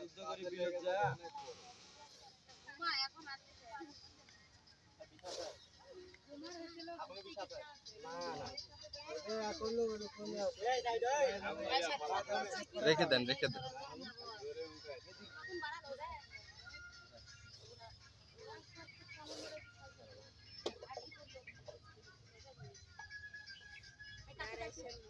যুদ্ধ করি বিয়ে যা। রেখে দেন রেখে দেন এখন বাড়া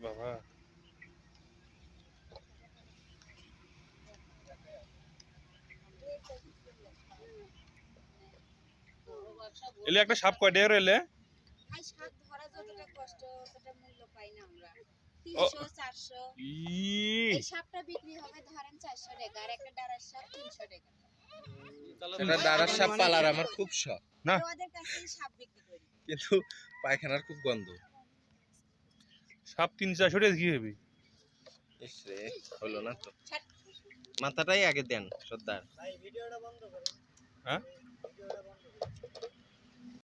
বাবা। এলে একটা সাপ কয়টা এর এলে? ভাই সাপ ধরা যতটা কষ্ট ততটা মূল্য পাই না আমরা। তিনশো চারশো। এই সাপটা বিক্রি হবে ধরেন চারশো টাকা আর একটা ডারার সাপ তিনশো টাকা। এটা দাঁড়ার সাপ পালার আমার খুব শখ। না। আর ওদের কাছে সাপ বিক্রি করি। কিন্তু পায়খানার খুব গন্ধ। সাপ তিন চারশো টাকা কি হবে হলো না তো। মাথাটাই আগে দেন সর্দার। ভিডিওটা বন্ধ হ্যাঁ?